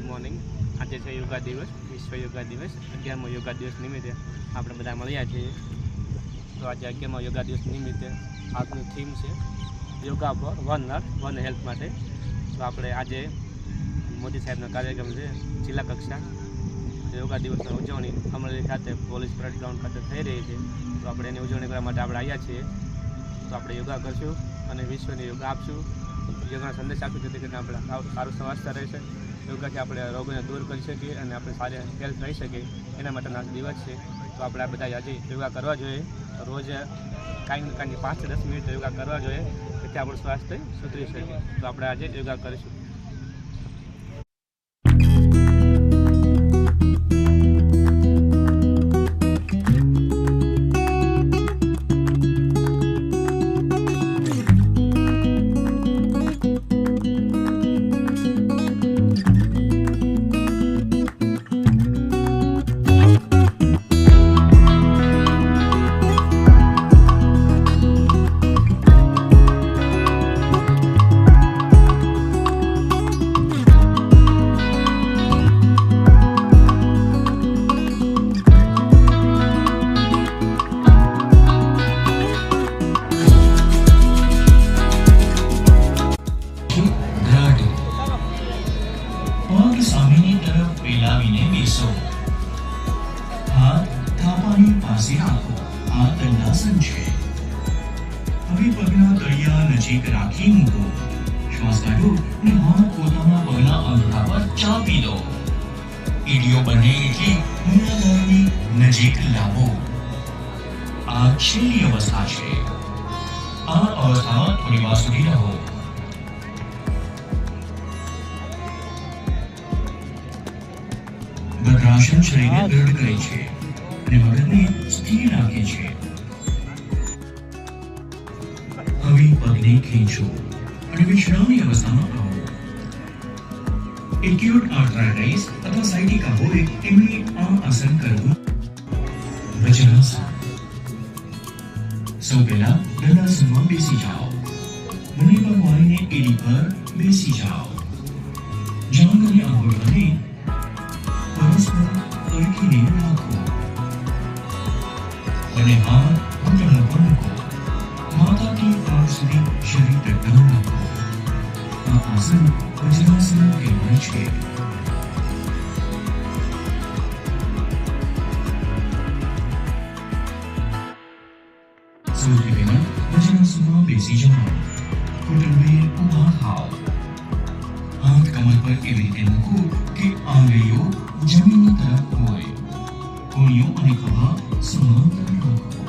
Morning. આજે છે યોગા દિવસ, વિશ્વ યોગા દિવસ. અગિયારમો યોગા દિવસ નિમિત્તે આપણે બધા મળ્યા છીએ. તો આજે અગિયારમો યોગા દિવસ નિમિત્તે આજનું થીમ છે yoga for one earth one health માટે. તો આપણે આજે મોદી સાહેબનો કાર્યક્રમ છે, જિલ્લા કક્ષા. યોગા દિવસની ઉજવણી અમરેલી ખાતે પોલીસ પરેડ ગ્રાઉન્ડ ખાતે થઈ રહી છે. તો આપણે એની ઉજવણી કરવા માટે આપણે આવ્યા છીએ. તો આપણે યોગા કરશું અને વિશ્વને યોગા આપશું. યોગાનો સંદેશ આપશું જેથી કરીને આપણે સારું સ્વાસ્થ્ય રહેશે. યોગાથી આપણે રોગોને દૂર કરી શકીએ અને આપણે સારી હેલ્થ રહી શકીએ, એના માટેના દિવસ છે. તો આપણે આ બધા આજે યોગા કરવા જોઈએ. રોજ કાંઈ કાંઈ પાંચથી દસ મિનિટ યોગા કરવા જોઈએ જેથી આપણું સ્વાસ્થ્ય સુધરી શકે. તો આપણે આજે યોગા કરીશું. પાસે રાખો આ દંડાસન છે હવે પગના તળિયા નજીક રાખી મૂકો. શ્વાસ કાઢો અને હાથ પોતાના પગના અંગૂઠા પર ચાપી દો. ઈડીઓ બને એટલી મૂળાધારની નજીક લાવો. આ છેલ્લી અવસ્થા છે. આ અવસ્થામાં થોડી વાર સુધી રહો. ભદ્રાસન શરીરને દૃઢ કરે છે. અને સ્થિર રાખે છે. હવે પગને ખેંચો અને વિશ્રામની અવસ્થામાં આવો. એક્યુટ આર્થરાઇટિસ અથવા સાઇટિકા હોય એમણે આ આસન કરવું વજ્રાસન સૌ પહેલા દંડાસનમાં બેસી જાઓ. બંને પર વાળીને એડી પર બેસી જાઓ. જાંઘ અને આંગળીઓને પરસ્પર અડકીને રાખો. આસન વજ્રાસન કહેવાય છે સૌથી પહેલા વજ્રાસનમાં બેસી જાઓ ઘૂંટણને ઊભા થાઓ હાથ કમર પર એવી રીતે મૂકો કે આંગળીઓ જમીનની તરફ હોય કોણીઓ અને ખભા સમાંતર રાખો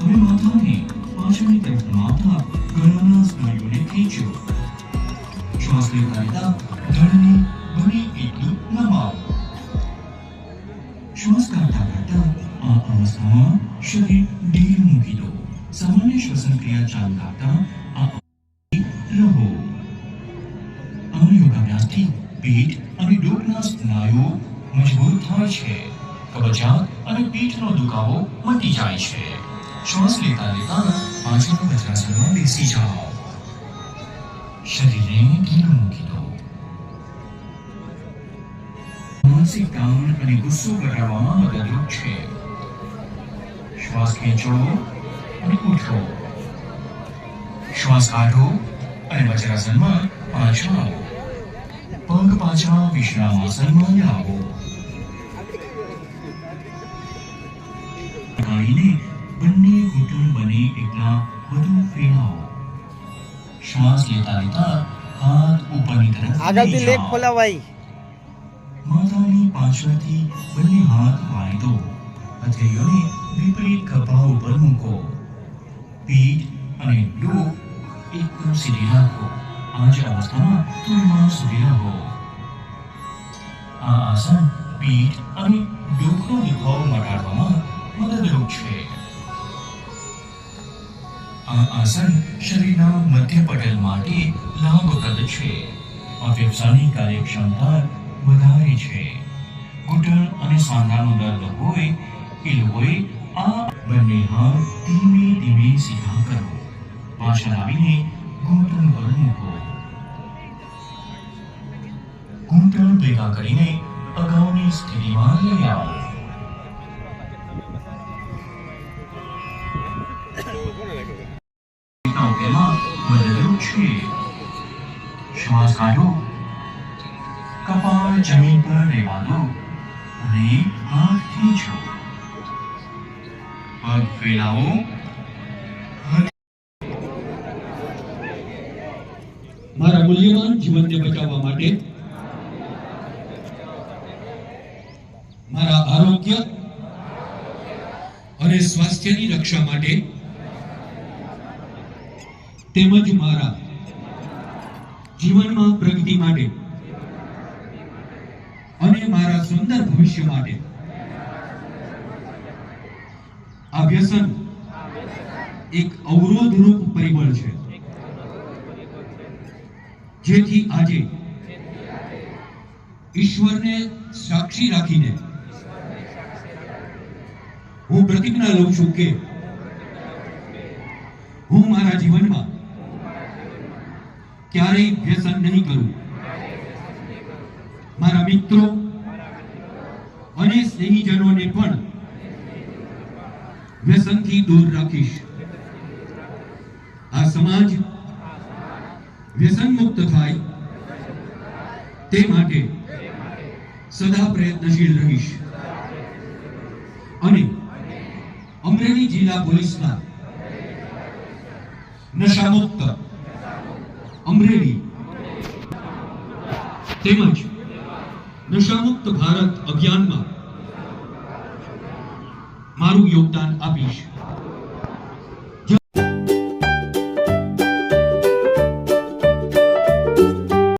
હવે માથાને પાછળની તરફ માથા ગળાના સ્નાયુઓને ખેંચો શ્વાસ લેતા ધણને બને એટલું નમાવો શ્વાસ કાઢતા કાઢતા આ અવસ્થામાં શરીર ઢીલું મૂકી દો સામાન્ય શ્વસન ક્રિયા ચાલુ રાખતા આ રહો આ યોગાભ્યાસથી પીઠ અને ડોકના સ્નાયુઓ મજબૂત થાય છે કબજિયાત અને પીઠનો દુખાવો મટી જાય છે શ્વાસ લેતા લેતા પાછળ વજ્રાસનમાં બેસી જાઓ ઢીલું મૂકી દો માનસિક તાણ અને ગુસ્સો ઘટાડવામાં મદદરૂપ છે. શ્વાસ ખેંચો અને ઉઠો. શ્વાસ કાઢો અને વજ્રાસનમાં પાછા આવો. પગ પાછા વિશ્રામ આસનમાં લાવો. ગાળીને બંને ઘૂંટણ બને એટલા વધુ ફેરવો શ્વાસ લેતા લેતા હાથ ઉપરની તરફ આગળથી લેગ જાઓ. માથાની પાછળથી બંને હાથ વાળી દો. હથેળીઓને વિપરીત ખભા ઉપર મૂકો. પીઠ અને ડોક એકદમ સીધી રાખો. આ જ અવસ્થામાં તુલમાં સુધી રહો. આ આસન પીઠ અને ડોકનો દુખાવો મટાડવામાં મદદરૂપ છે. આ આસન શરીરના મધ્ય પટલ માટે લાભપ્રદ છે. આ કાર્યક્ષમતા વધારે છે. ઘૂંટણ અને સાંધાનો દર્દ હોય એ લોકોએ આ બંને હાથ ધીમે ધીમે સીધા કરો. પાછળ આવીને ઘૂંટણ પર મૂકો. ઘૂંટણ ભેગા કરીને અગાઉની સ્થિતિમાં લઈ આવો. ઉકેલમાં બદલ્યું છે શ્વાસ કાઢો કપાળ જમીન પર રહેવા દો અને હાથ ખીંચો પગ ફેલાવો મારા મૂલ્યવાન જીવનને બચાવવા માટે મારા આરોગ્ય અને સ્વાસ્થ્યની રક્ષા માટે તેમજ મારા જીવનમાં પ્રગતિ માટે અને મારા સુંદર ભવિષ્ય માટે આ વ્યસન એક અવરોધરૂપ પરિબળ છે. જેથી આજે ઈશ્વરને સાક્ષી રાખીને હું પ્રતિજ્ઞા લઉં છું કે હું મારા જીવનમાં ક્યારેય વ્યસન નહીં કરું. મારા મિત્રો અને સ્નેહીજનોને પણ વ્યસનથી દૂર રાખીશ. આ સમાજ વ્યસન મુક્ત થાય તે માટે સદા પ્રયત્નશીલ રહીશ. અને અમરેલી જિલ્લા પોલીસના નશામુક્ત અમરેલી. તેમજ નશામુક્ત ભારત અભિયાનમાં મારું યોગદાન આપીશ.